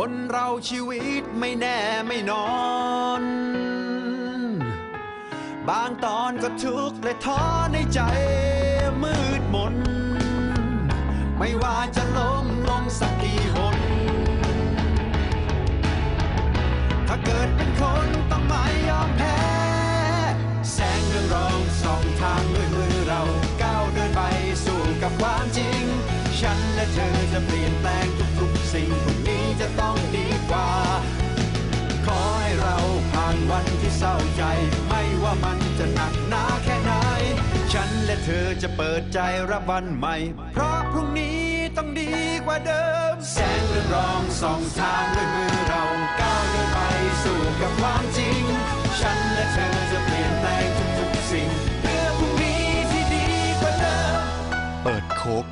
คนเราชีวิตไม่แน่ไม่นอน บางตอนก็ทุกข์และท้อในใจมืดมน ไม่ว่าจะล้มลงสักกี่หน ถ้าเกิดเป็นคนต้องไม่ยอมแพ้ แสงเรืองรองสองทางด้วยมือเราก้าวเดินไปสู่กับความจริง ฉันและเธอจะเปลี่ยนแปลง วันที่เศร้าใจ ไม่ว่ามันจะหนักหนาแค่ไหน ฉันและเธอจะเปิดใจรับวันใหม่ เพราะพรุ่งนี้ต้องดีกว่าเดิม แสงเรืองรองส่องทางด้วยมือเราก้าวเดินไปสู่กับความจริง ฉันและเธอจะเปลี่ยนแปลงทุกๆสิ่ง เพื่อพรุ่งนี้ที่ดีกว่าเดิม เปิดโคก